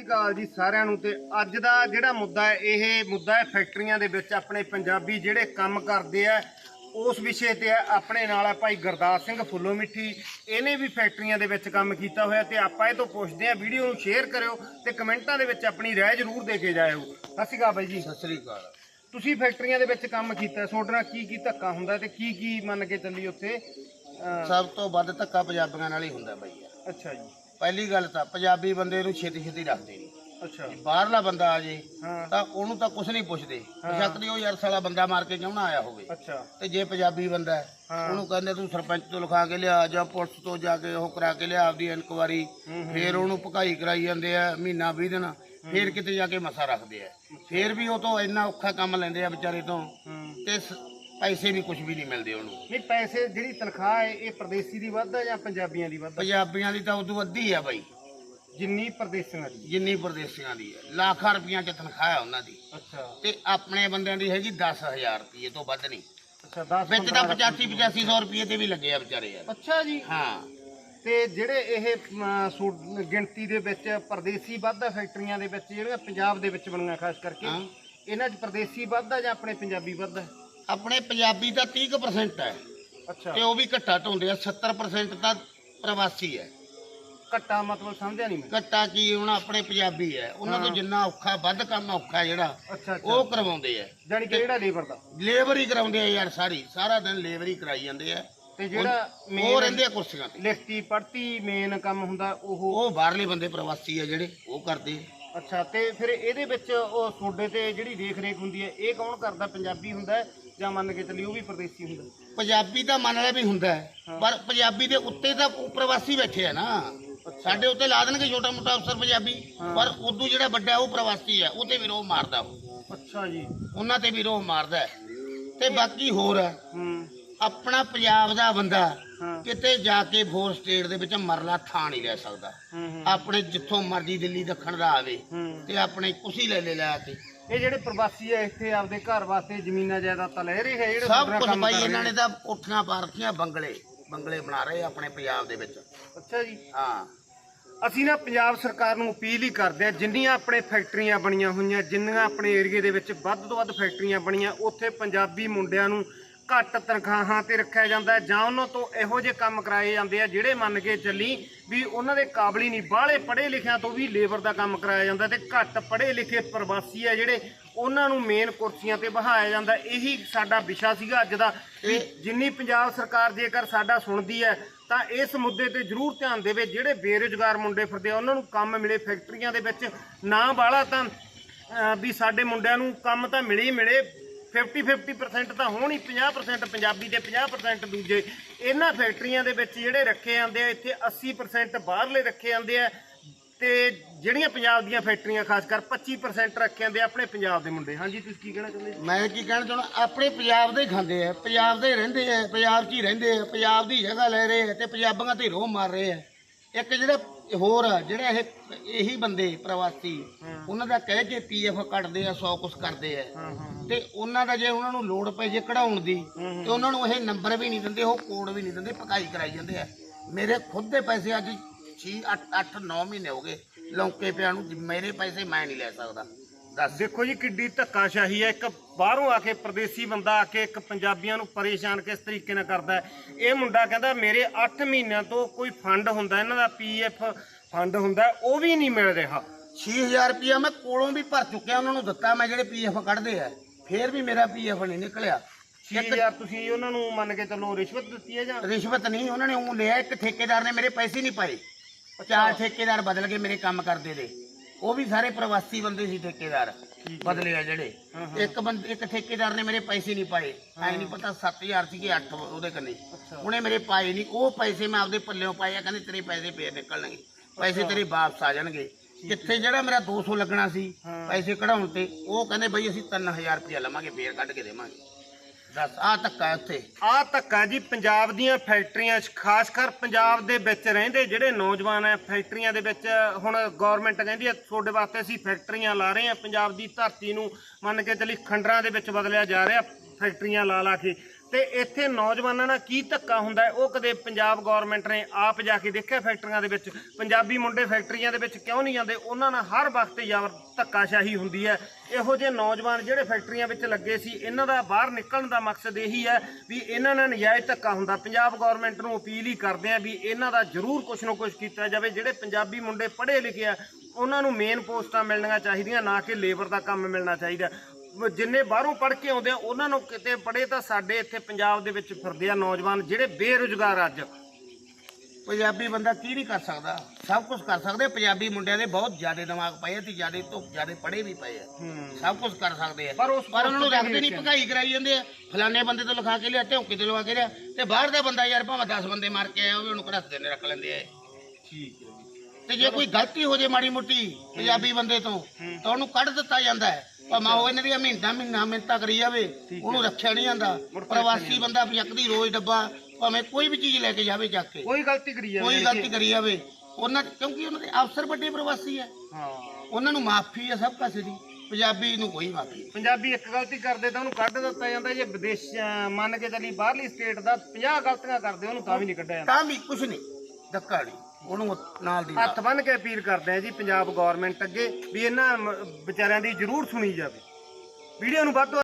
ਸਤਿ ਸ਼੍ਰੀ ਅਕਾਲ ਜੀ ਸਾਰਿਆਂ ਨੂੰ ਤੇ ਅੱਜ ਦਾ ਜਿਹੜਾ ਮੁੱਦਾ ਹੈ ਇਹ ਮੁੱਦਾ ਹੈ ਫੈਕਟਰੀਆਂ ਦੇ ਵਿੱਚ ਆਪਣੇ ਪੰਜਾਬੀ ਜਿਹੜੇ ਕੰਮ ਕਰਦੇ ਆ ਉਸ ਵਿਸ਼ੇ ਤੇ ਹੈ। ਆਪਣੇ ਨਾਲ ਹੈ ਭਾਈ ਗੁਰਦਾਸ ਸਿੰਘ ਫੁੱਲੋ ਮਿੱਠੀ। ਇਹਨੇ ਵੀ ਫੈਕਟਰੀਆਂ ਦੇ ਵਿੱਚ ਕੰਮ ਕੀਤਾ ਹੋਇਆ ਤੇ ਆਪਾਂ ਇਹ ਤੋਂ ਪੁੱਛਦੇ ਆ ਵੀਡੀਓ ਨੂੰ ਸ਼ੇਅਰ ਕਰਿਓ ਤੇ ਕਮੈਂਟਾਂ ਦੇ ਵਿੱਚ ਆਪਣੀ ਰਾਏ ਜ਼ਰੂਰ ਦੇ ਕੇ ਜਾਇਓ। ਸਤਿ ਸ਼੍ਰੀ ਅਕਾਲ ਬਾਈ ਜੀ। ਸਤਿ ਸ੍ਰੀ ਅਕਾਲ। ਤੁਸੀਂ ਫੈਕਟਰੀਆਂ ਦੇ ਵਿੱਚ ਕੰਮ ਕੀਤਾ ਤੁਹਾਡੇ ਨਾਲ ਕੀ ਕੀ ਧੱਕਾ ਹੁੰਦਾ ਤੇ ਕੀ ਕੀ ਮੰਨ ਕੇ ਚੱਲੀ ਉੱਥੇ? ਅਹ, ਸਭ ਤੋਂ ਵੱਧ ਧੱਕਾ ਪੰਜਾਬੀਆਂ ਨਾਲ ਹੀ ਹੁੰਦਾ ਬਈ। ਅੱਛਾ ਜੀ। ਪਹਿਲੀ ਗੱਲ ਤਾਂ ਪੰਜਾਬੀ ਬੰਦੇ ਨੂੰ ਛੇਤੀ ਛੇਤੀ ਰੱਖਦੇ ਨਹੀਂ ਅੱਛਾ। ਬਾਹਰਲਾ ਬੰਦਾ ਆ ਜੇ ਹਾਂ। ਤਾਂ ਉਹਨੂੰ ਤਾਂ ਕੁਝ ਨਹੀਂ ਪੁੱਛਦੇ। ਹਾਂ। ਬੇਸ਼ੱਕ ਦੀ ਉਹ ਯਾਰ ਸਾਲਾ ਬੰਦਾ ਮਾਰ ਕੇ ਕਿਉਂ ਨਾ ਆਇਆ ਹੋਵੇ। ਅੱਛਾ। ਤੇ ਜੇ ਪੰਜਾਬੀ ਬੰਦਾ ਹੈ। ਉਹਨੂੰ ਕਹਿੰਦੇ ਤੂੰ ਸਰਪੰਚ ਤੋਂ ਲਿਖਾ ਕੇ ਲਿਆ ਜਾਂ ਪੁਲਿਸ ਤੋਂ ਜਾ ਕੇ ਉਹ ਕਰਾ ਕੇ ਲਿਆ ਆਪਦੀ ਇਨਕੁਆਰੀ। ਫੇਰ ਉਹਨੂੰ ਭਕਾਈ ਕਰਾਈ ਜਾਂਦੇ ਆ ਮਹੀਨਾ 20 ਦਿਨ ਫੇਰ ਕਿਤੇ ਜਾ ਕੇ ਮਸਾ ਰੱਖਦੇ ਆ। ਫੇਰ ਵੀ ਉਹ ਤੋਂ ਇੰਨਾ ਔਖਾ ਕੰਮ ਲੈਂਦੇ ਆ ਵਿਚਾਰੇ ਤੋਂ। ਤੇ ਪੈਸੇ ਵੀ ਕੁਝ ਵੀ ਨਹੀਂ ਮਿਲਦੇ ਉਹਨੂੰ। ਨਹੀਂ ਪੈਸੇ ਜਿਹੜੀ ਤਨਖਾਹ ਹੈ ਇਹ ਪ੍ਰਦੇਸੀ ਦੀ ਵੱਧ ਹੈ ਜਾਂ ਪੰਜਾਬੀਆਂ ਦੀ ਵੱਧ ਹੈ ਪੰਜਾਬੀਆਂ ਦੀ ਤਾਂ ਉਦੋਂ ਅੱਧੀ ਆ ਬਾਈ। ਜਿੰਨੀ ਪ੍ਰਦੇਸੀਆਂ ਦੀ। ਜਿੰਨੀ ਪ੍ਰਦੇਸੀਆਂ ਦੀ ਹੈ ਲੱਖਾਂ ਰੁਪਈਆਂ ਚ ਤਨਖਾਹ ਹੈ ਉਹਨਾਂ ਦੀ। ਅੱਛਾ। ਤੇ ਆਪਣੇ ਬੰਦਿਆਂ ਦੀ ਹੈਗੀ 10000 ਰੁਪਏ ਤੋਂ ਵੱਧ ਨਹੀਂ। ਅੱਛਾ 10 ਵਿੱਚ ਤਾਂ 85 8500 ਰੁਪਏ ਤੇ ਵੀ ਲੱਗੇ ਆ ਵਿਚਾਰੇ ਯਾਰ। ਅੱਛਾ ਜੀ। ਹਾਂ। ਤੇ ਜਿਹੜੇ ਇਹ ਅਮ, ਗਿਣਤੀ ਦੇ ਵਿੱਚ ਪ੍ਰਦੇਸੀ ਵੱਧ ਫੈਕਟਰੀਆਂ ਦੇ ਵਿੱਚ ਜਿਹੜੀਆਂ ਪੰਜਾਬ ਦੇ ਵਿੱਚ ਬਣੀਆਂ ਖਾਸ ਕਰਕੇ ਹਾਂ। ਇਹਨਾਂ 'ਚ ਪ੍ਰਦੇਸੀ ਵੱਧ ਜਾਂ ਆਪਣੇ ਪੰਜਾਬੀ ਵੱਧ ਆਪਣੇ ਪੰਜਾਬੀ ਤਾਂ 30% ਹੈ। ਅੱਛਾ। ਤੇ ਉਹ ਵੀ ਘੱਟਾ ਢੋਂਦੇ ਆ 70% ਤਾਂ ਪ੍ਰਵਾਸੀ ਹੈ। ਘੱਟਾ ਮਤਲਬ ਸਮਝਿਆ ਨਹੀਂ ਮੈਂ। ਘੱਟਾ ਕੀ ਹੁਣ ਆਪਣੇ ਪੰਜਾਬੀ ਹੈ। ਉਹਨਾਂ ਤੋਂ। ਜਿੰਨਾ ਔਖਾ ਵੱਧ ਕੰਮ ਔਖਾ ਜਿਹੜਾ ਅੱਛਾ ਉਹ ਕਰਵਾਉਂਦੇ ਆ। ਜਾਣੀ ਕਿ ਜਿਹੜਾ ਲੇਬਰ ਦਾ? ਲੇਬਰ ਹੀ ਕਰਾਉਂਦੇ ਆ ਯਾਰ ਸਾਰੀ। ਸਾਰਾ ਦਿਨ ਲੇਬਰ ਹੀ ਕਰਾਈ ਜਾਂਦੇ ਆ। ਤੇ ਜਿਹੜਾ ਉਹ ਮੇਨ ਰਹਿੰਦੇ ਆ ਕੁਰਸੀਆਂ ਤੇ। ਲਿਖਤੀ ਪੜਤੀ ਮੇਨ ਕੰਮ ਹੁੰਦਾ ਉਹ ਉਹ ਬਾਹਰਲੇ ਬੰਦੇ ਪ੍ਰਵਾਸੀ ਆ ਜਿਹੜੇ ਉਹ ਕਰਦੇ ਆ। ਅੱਛਾ ਤੇ ਫਿਰ ਇਹਦੇ ਵਿੱਚ ਉਹ ਤੁਹਾਡੇ ਤੇ ਜਿਹੜੀ ਦੇਖ ਰੇਖ ਹੁੰਦੀ ਹੈ ਇਹ ਕੌਣ ਕਰਦਾ? ਪੰਜਾਬੀ ਹੁੰਦਾ ਹੈ ਜਾਂ ਮੰਨ ਕੇ ਚੱਲੀ ਉਹ ਵੀ ਪ੍ਰਦੇਸੀ ਹੁੰਦਾ। ਪੰਜਾਬੀ ਤਾਂ ਮੰਨ ਲਿਆ ਵੀ ਹੁੰਦਾ ਹੈ। ਪਰ ਪੰਜਾਬੀ ਦੇ ਉੱਤੇ ਤਾਂ ਉਹ ਪ੍ਰਵਾਸੀ ਬੈਠੇ ਆ ਨਾ। ਸਾਡੇ ਉੱਤੇ ਲਾ ਦੇਣਗੇ ਛੋਟਾ ਮੋਟਾ ਅਫਸਰ ਪੰਜਾਬੀ ਹਾਂ। ਪਰ ਉਦੋਂ ਜਿਹੜਾ ਵੱਡਾ ਉਹ ਪ੍ਰਵਾਸੀ ਹੈ ਉਹ ਤੇ ਵੀ ਰੋਹ ਮਾਰਦਾ ਉਹ। ਅੱਛਾ ਜੀ। ਉਹਨਾਂ ਤੇ ਵੀ ਰੋਹ ਮਾਰਦਾ ਹੈ। ਤੇ ਬਾਕੀ ਹੋਰ ਹੈ ਹੂੰ। ਆਪਣਾ ਪੰਜਾਬ ਦਾ ਬੰਦਾ ਹਾਂ। ਕਿਤੇ ਜਾ ਕੇ ਫੋਰ ਸਟੇਟ ਦੇ ਵਿੱਚ ਮਰਲਾ ਥਾਂ ਨਹੀਂ ਲੈ ਸਕਦਾ। ਹੂੰ ਹੂੰ, ਆਪਣੇ ਜਿੱਥੋਂ ਮਰਜ਼ੀ ਦਿੱਲੀ ਦੱਖਣ ਦਾ ਆਵੇ ਹੂੰ। ਤੇ ਆਪਣੇ ਕੁਸੀ ਲੈ ਲੈ ਲੈ ਕੇ। ਇਹ ਜਿਹੜੇ ਪ੍ਰਵਾਸੀ ਆ ਇੱਥੇ ਆਪਦੇ ਘਰ ਵਾਸਤੇ ਜ਼ਮੀਨਾਂ ਜਾਇਦਾਦਾਂ ਲੈ ਰਹੇ ਹੈ ਜਿਹੜੇ ਸਭ ਕੁਝ ਰਹੇ ਇਹਨਾਂ ਨੇ ਤਾਂ ਕੋਠੀਆਂ ਪਾ ਰੱਖੀਆਂ ਬੰਗਲੇ ਬੰਗਲੇ ਬਣਾ ਰਹੇ ਆ ਆਪਣੇ ਪੰਜਾਬ ਦੇ ਵਿੱਚ। ਅੱਛਾ ਜੀ। ਹਾਂ। ਅਸੀਂ ਨਾ ਪੰਜਾਬ ਸਰਕਾਰ ਨੂੰ ਅਪੀਲ ਹੀ ਕਰਦੇ ਆ ਜਿੰਨੀਆਂ ਆਪਣੇ ਫੈਕਟਰੀਆਂ ਬਣੀਆਂ ਹੋਈਆਂ ਜਿੰਨੀਆਂ ਆਪਣੇ ਏਰੀਏ ਦੇ ਵਿੱਚ ਵੱਧ ਤੋਂ ਵੱਧ ਫੈਕਟਰੀਆਂ ਬਣੀਆਂ ਉੱਥੇ ਪੰਜਾਬੀ ਮੁੰਡਿਆਂ ਨੂੰ ਘੱਟ ਤਨਖਾਹਾਂ ਤੇ ਰੱਖਿਆ ਜਾਂਦਾ ਹੈ। ਜਾਂ ਉਹਨਾਂ ਤੋਂ ਇਹੋ ਜਿਹੇ ਕੰਮ ਕਰਾਏ ਜਾਂਦੇ ਆ ਜਿਹੜੇ ਮੰਨ ਕੇ ਚੱਲੀ ਵੀ ਉਹਨਾਂ ਦੇ ਕਾਬਲ ਹੀ ਨਹੀਂ ਬਾਹਲੇ ਪੜ੍ਹੇ ਲਿਖਿਆਂ ਤੋਂ ਵੀ ਲੇਬਰ ਦਾ ਕੰਮ ਕਰਾਇਆ ਜਾਂਦਾ ਤੇ ਘੱਟ ਪੜ੍ਹੇ ਲਿਖੇ ਪ੍ਰਵਾਸੀ ਆ ਜਿਹੜੇ ਉਹਨਾਂ ਨੂੰ ਮੇਨ ਕੁਰਸੀਆਂ ਤੇ ਬਹਾਇਆ ਜਾਂਦਾ। ਇਹੀ ਸਾਡਾ ਵਿਸ਼ਾ ਸੀਗਾ ਅੱਜ ਦਾ ਵੀ ਜਿੰਨੀ ਪੰਜਾਬ ਸਰਕਾਰ ਜੇਕਰ ਸਾਡਾ ਸੁਣਦੀ ਹੈ ਤਾਂ ਇਸ ਮੁੱਦੇ ਤੇ ਜ਼ਰੂਰ ਧਿਆਨ ਦੇਵੇ। ਜਿਹੜੇ ਬੇਰੁਜ਼ਗਾਰ ਮੁੰਡੇ ਫਿਰਦੇ ਆ ਉਹਨਾਂ ਨੂੰ ਕੰਮ ਮਿਲੇ ਫੈਕਟਰੀਆਂ ਦੇ ਵਿੱਚ। ਨਾ ਬਾਹਲਾ ਤਾਂ ਵੀ ਸਾਡੇ ਮੁੰਡਿਆਂ ਨੂੰ ਕੰਮ ਤਾਂ ਮਿਲੇ ਹੀ ਮਿਲੇ 50 50% ਤਾਂ ਹੋਣ ਹੀ 50% ਪੰਜਾਬੀ ਤੇ 50% ਦੂਜੇ। ਇਹਨਾਂ ਫੈਕਟਰੀਆਂ ਦੇ ਵਿੱਚ ਜਿਹੜੇ ਰੱਖੇ ਜਾਂਦੇ ਆ, ਇੱਥੇ 80% ਬਾਹਰਲੇ ਰੱਖੇ ਜਾਂਦੇ ਆ ਤੇ ਜਿਹੜੀਆਂ ਪੰਜਾਬ ਦੀਆਂ ਫੈਕਟਰੀਆਂ, ਖਾਸ ਕਰ 25% ਰੱਖੇ ਜਾਂਦੇ ਆ ਆਪਣੇ ਪੰਜਾਬ ਦੇ ਮੁੰਡੇ। ਹਾਂਜੀ, ਤੁਸੀਂ ਕੀ ਕਹਿਣਾ ਚਾਹੁੰਦੇ ਜੀ? ਮੈਂ ਕੀ ਕਹਿਣਾ ਚਾਹੁੰਦਾ, ਆਪਣੇ ਪੰਜਾਬ ਦੇ ਹੀ ਖਾਂਦੇ ਆ, ਪੰਜਾਬ ਦੇ ਰਹਿੰਦੇ ਆ, ਪੰਜਾਬ 'ਚ ਹੀ ਰਹਿੰਦੇ ਆ, ਪੰਜਾਬ ਦੀ ਜਗ੍ਹਾ ਲੈ ਰਹੇ ਆ ਤੇ ਪੰਜਾਬੀਆਂ ਤੇ ਰੋਹ ਮਾਰ ਰਹੇ ਆ। ਇੱਕ ਜਿਹੜਾ ਹੋਰ ਜਿਹੜਾ ਇਹ ਇਹੀ ਬੰਦੇ ਪ੍ਰਵਾਸੀ। ਉਹਨਾਂ ਦਾ ਕਹਿ ਕੇ ਪੀਐਫ ਕੱਟਦੇ ਆ 100 ਕੁਛ ਕਰਦੇ ਆ ਤੇ ਉਹਨਾਂ ਦਾ ਜੇ ਉਹਨਾਂ ਨੂੰ ਲੋੜ ਪਏ ਜੇ ਕਢਾਉਣ ਦੀ। ਤੇ ਉਹਨਾਂ ਨੂੰ ਇਹ ਨੰਬਰ ਵੀ ਨਹੀਂ ਦਿੰਦੇ ਉਹ ਕੋਡ ਵੀ ਨਹੀਂ ਦਿੰਦੇ ਪਕਾਈ ਕਰਾਈ ਜਾਂਦੇ ਆ ਮੇਰੇ ਖੁਦ ਦੇ ਪੈਸੇ ਅੱਜ 6 8 8 9 ਮਹੀਨੇ ਹੋ ਗਏ ਲੌਂਕੇ ਪਿਆ ਨੂੰ ਮੇਰੇ ਪੈਸੇ ਮੈਂ ਨਹੀਂ ਲੈ ਸਕਦਾ ਦੱਸ। ਦੇਖੋ ਜੀ ਕਿੱਡੀ ਧੱਕਾਸ਼ਾਹੀ ਹੈ। ਇੱਕ ਬਾਹਰੋਂ ਆ ਕੇ ਪ੍ਰਦੇਸੀ ਬੰਦਾ ਆ ਕੇ ਇੱਕ ਪੰਜਾਬੀਆਂ ਨੂੰ ਪਰੇਸ਼ਾਨ ਕਿਸ ਤਰੀਕੇ ਨਾਲ ਕਰਦਾ ਹੈ? ਇਹ ਮੁੰਡਾ ਕਹਿੰਦਾ ਮੇਰੇ 8 ਮਹੀਨਿਆਂ ਤੋਂ ਕੋਈ ਫੰਡ ਹੁੰਦਾ ਇਹਨਾਂ ਦਾ ਪੀਐਫ ਫੰਡ ਹੁੰਦਾ ਹੈ, ਉਹ ਵੀ ਨਹੀਂ ਮਿਲ ਰਿਹਾ। 6000 ਰੁਪਇਆ ਮੈਂ ਕੋਲੋਂ ਵੀ ਭਰ ਚੁੱਕਿਆ ਉਹਨਾਂ ਨੂੰ ਦਿੱਤਾ ਮੈਂ ਜਿਹੜੇ ਪੀਐਫ ਕੱਢਦੇ ਆ ਫੇਰ ਵੀ ਮੇਰਾ ਪੀਐਫ ਨਹੀਂ ਨਿਕਲਿਆ। 6000 ਤੁਸੀਂ ਉਹਨਾਂ ਨੂੰ ਮੰਨ ਕੇ ਚੱਲੋ ਰਿਸ਼ਵਤ ਦਿੱਤੀ ਹੈ ਜਾਂ? ਰਿਸ਼ਵਤ ਨਹੀਂ ਉਹਨਾਂ ਨੇ ਉਹ ਲਿਆ ਇੱਕ ਠੇਕੇਦਾਰ ਨੇ ਮੇਰੇ ਪੈਸੇ ਨਹੀਂ ਪਾਏ। ਚਾਰ ਠੇਕੇਦਾਰ ਬਦਲ ਕੇ ਮੇਰੇ ਕੰਮ ਕਰਦੇ ਦੇ। ਉਹ ਵੀ ਸਾਰੇ ਪ੍ਰਵਾਸੀ ਬੰਦੇ ਸੀ ਠੇਕੇਦਾਰ ਠੀਕ ਬਦਲੇ ਆ ਜਿਹੜੇ। ਇੱਕ ਬੰਦ ਇੱਕ ਠੇਕੇਦਾਰ ਨੇ ਮੇਰੇ ਪੈਸੇ ਨਹੀਂ ਪਾਏ। ਐ ਨਹੀਂ ਪਤਾ 7000 ਸੀ ਕਿ 8 ਉਹਦੇ ਕੰਨੇ। ਉਹਨੇ ਮੇਰੇ ਪਾਏ ਨਹੀਂ। ਉਹ ਪੈਸੇ ਮੈਂ ਆਪਦੇ ਪੱਲਿਓਂ ਪਾਏ ਆ ਕਹਿੰਦੇ ਤੇਰੇ ਪੈਸੇ ਫੇਰ ਨਿਕਲਣਗੇ। ਪੈਸੇ ਤੇਰੇ ਵਾਪਸ ਆ ਜਾਣਗੇ। ਕਿੱਥੇ ਜਿਹੜਾ ਮੇਰਾ 200 ਲੱਗਣਾ ਸੀ। ਪੈਸੇ ਕਢਾਉਣ ਤੇ ਉਹ ਕਹਿੰਦੇ ਬਈ ਅਸੀਂ 3000 ਰੁਪਇਆ ਲਵਾਂਗੇ ਫੇਰ ਕੱਢ ਕੇ ਦੇਵਾਂਗੇ। ਦੱਸ ਆ ਧੱਕਾ ਇੱਥੇ ਉੱਥੇ। ਆ ਧੱਕਾ ਜੀ, ਪੰਜਾਬ ਦੀਆਂ ਫੈਕਟਰੀਆਂ 'ਚ, ਖਾਸ ਕਰ ਪੰਜਾਬ ਦੇ ਵਿੱਚ ਰਹਿੰਦੇ ਜਿਹੜੇ ਨੌਜਵਾਨ ਐ ਫੈਕਟਰੀਆਂ ਦੇ ਵਿੱਚ, ਹੁਣ ਗਵਰਨਮੈਂਟ ਕਹਿੰਦੀ ਹੈ, ਤੁਹਾਡੇ ਵਾਸਤੇ ਅਸੀਂ ਫੈਕਟਰੀਆਂ ਲਾ ਰਹੇ ਹਾਂ, ਪੰਜਾਬ ਦੀ ਧਰਤੀ ਨੂੰ ਮੰਨ ਕੇ ਚਲੀ ਖੰਡਰਾਂ ਦੇ ਵਿੱਚ ਬਦਲਿਆ ਜਾ ਰਿਹਾ, ਫੈਕਟਰੀਆਂ ਲਾ ਲਾ ਕੇ। ਤੇ ਇੱਥੇ ਨੌਜਵਾਨਾਂ ਨਾਲ ਕੀ ਧੱਕਾ ਹੁੰਦਾ ਹੈ? ਉਹ ਕਦੇ ਪੰਜਾਬ ਗਵਰਨਮੈਂਟ ਨੇ ਆਪ ਜਾ ਕੇ ਦੇਖਿਆ ਫੈਕਟਰੀਆਂ ਦੇ ਵਿੱਚ? ਪੰਜਾਬੀ ਮੁੰਡੇ ਫੈਕਟਰੀਆਂ ਦੇ ਵਿੱਚ ਕਿਉਂ ਨਹੀਂ ਜਾਂਦੇ? ਉਹਨਾਂ ਨਾਲ ਹਰ ਵਕਤ ਯਾਰ ਧੱਕਾਸ਼ਾਹੀ ਹੁੰਦੀ ਹੈ। ਇਹੋ ਜਿਹੇ ਨੌਜਵਾਨ ਜਿਹੜੇ ਫੈਕਟਰੀਆਂ ਵਿੱਚ ਲੱਗੇ ਸੀ, ਇਹਨਾਂ ਦਾ ਬਾਹਰ ਨਿਕਲਣ ਦਾ ਮਕਸਦ ਇਹੀ ਹੈ ਵੀ ਇਹਨਾਂ ਨਾਲ ਨਜਾਇਜ਼ ਧੱਕਾ ਹੁੰਦਾ। ਪੰਜਾਬ ਗਵਰਨਮੈਂਟ ਨੂੰ ਅਪੀਲ ਹੀ ਕਰਦੇ ਆ ਵੀ ਇਹਨਾਂ ਦਾ ਜ਼ਰੂਰ ਕੁਝ ਨਾ ਕੁਝ ਕੀਤਾ ਜਾਵੇ। ਜਿਹੜੇ ਪੰਜਾਬੀ ਮੁੰਡੇ ਪੜ੍ਹੇ ਲਿਖੇ ਆ, ਉਹਨਾਂ ਨੂੰ ਮੇਨ ਪੋਸਟਾਂ ਮਿਲਣੀਆਂ ਚਾਹੀਦੀਆਂ, ਨਾ ਕਿ ਲੇਬਰ ਦਾ ਕੰਮ ਮਿਲਣਾ ਚਾਹੀਦਾ। ਜਿੰਨੇ ਬਾਹਰੋਂ ਪੜ੍ਹ ਕੇ ਆਉਂਦੇ ਆ ਉਹਨਾਂ ਨੂੰ ਕਿਤੇ ਪੜ੍ਹੇ ਤਾਂ ਸਾਡੇ ਇੱਥੇ ਪੰਜਾਬ ਦੇ ਵਿੱਚ ਫਿਰਦੇ ਆ ਨੌਜਵਾਨ ਜਿਹੜੇ ਬੇਰੁਜ਼ਗਾਰ ਅੱਜ। ਪੰਜਾਬੀ ਬੰਦਾ ਕੀ ਨਹੀਂ ਕਰ ਸਕਦਾ? ਸਭ ਕੁਝ ਕਰ ਸਕਦੇ ਪੰਜਾਬੀ ਮੁੰਡਿਆਂ ਦੇ ਬਹੁਤ ਜ਼ਿਆਦਾ ਦਿਮਾਗ ਪਏ ਆ ਤੇ ਜ਼ਿਆਦਾ ਤੋਂ ਜ਼ਿਆਦਾ ਪੜ੍ਹੇ ਵੀ ਪਏ ਆ। ਸਭ ਕੁਝ ਕਰ ਸਕਦੇ ਆ। ਪਰ ਉਸ ਪਰ ਉਹਨਾਂ ਨੂੰ ਰੱਖਦੇ ਨਹੀਂ ਭਗਾਈ ਕਰਾਈ ਜਾਂਦੇ ਆ। ਫਲਾਣੇ ਬੰਦੇ ਤੋਂ ਲਿਖਾ ਕੇ ਲਿਆ ਧੌਂਕੇ ਤੋਂ ਲਵਾ ਕੇ ਲਿਆ। ਤੇ ਬਾਹਰ ਦਾ ਬੰਦਾ ਯਾਰ ਭਾਵੇਂ 10 ਬੰਦੇ ਮਾਰ ਕੇ ਆਇਆ ਉਹ ਵੀ ਉਹਨੂੰ ਘੜੱਸਦੇ ਨੇ ਰੱਖ ਲੈਂਦੇ ਆ ਠੀਕ ਹੈ ਤੇ ਜੇ ਕੋਈ ਗਲਤੀ ਹੋ ਜੇ ਮਾੜੀ ਮੋਟੀ ਪੰਜਾਬੀ ਬੰਦੇ ਤੋਂ ਤਾਂ ਉਹਨੂੰ ਕੱਢ ਦਿੱਤਾ ਜਾਂਦਾ ਹੈ। ਭਾਵੇਂ ਉਹ ਇਹਨਾਂ ਦੀਆਂ ਮਹੀਨਾ ਮਹੀਨਾ ਮਿੰਤਾ ਕਰੀ ਜਾਵੇ ਉਹਨੂੰ ਰੱਖਿਆ ਨਹੀਂ ਜਾਂਦਾ। ਪ੍ਰਵਾਸੀ ਬੰਦਾ ਚੱਕਦੀ ਰੋਜ਼ ਡੱਬਾ ਭਾਵੇਂ ਕੋਈ ਵੀ ਚੀਜ਼ ਲੈ ਕੇ ਜਾਵੇ ਚੱਕ ਕੇ। ਕੋਈ ਗਲਤੀ ਕਰੀ ਜਾਂਦੇ ਕੋਈ ਗਲਤੀ ਕਰੀ ਜਾਵੇ। ਉਹਨਾਂ ਕਿਉਂਕਿ ਉਹਨਾਂ ਦੇ ਅਫਸਰ ਵੱਡੇ ਪ੍ਰਵਾਸੀ ਆ। ਹਾਂ। ਉਹਨਾਂ ਨੂੰ ਮਾਫੀ ਆ ਸਭ ਕਾਸੇ ਦੀ। ਪੰਜਾਬੀ ਨੂੰ ਕੋਈ ਮਾਫੀ। ਪੰਜਾਬੀ ਇੱਕ ਗਲਤੀ ਕਰਦੇ ਤਾਂ ਉਹਨੂੰ ਕੱਢ ਦਿੱਤਾ ਜਾਂਦਾ। ਜੇ ਵਿਦੇਸ਼ ਮੰਨ ਕੇ ਚੱਲੀ ਬਾਹਰਲੀ ਸਟੇਟ ਦਾ 50 ਗਲਤੀਆਂ ਕਰਦੇ ਉਹਨੂੰ ਤਾਂ ਵੀ ਨਹੀਂ ਕੱਢਿਆ ਜਾਂਦਾ। ਤਾਂ ਵੀ ਕੁਝ ਨਹੀਂ। ਧੱਕਾ ਨਹੀਂ। ਉਹਨੂੰ ਨਾਲ ਦੀ ਹੱਥ ਬੰਨ ਕੇ ਅਪੀਲ ਕਰਦੇ ਆ ਜੀ ਪੰਜਾਬ ਗਵਰਨਮੈਂਟ ਅੱਗੇ ਵੀ ਇਹਨਾਂ ਮ- ਵਿਚਾਰਿਆਂ ਦੀ ਜ਼ਰੂਰ ਸੁਣੀ ਜਾਵੇ। ਵੀਡੀਓ ਨੂੰ ਵੱਧ ਤੋਂ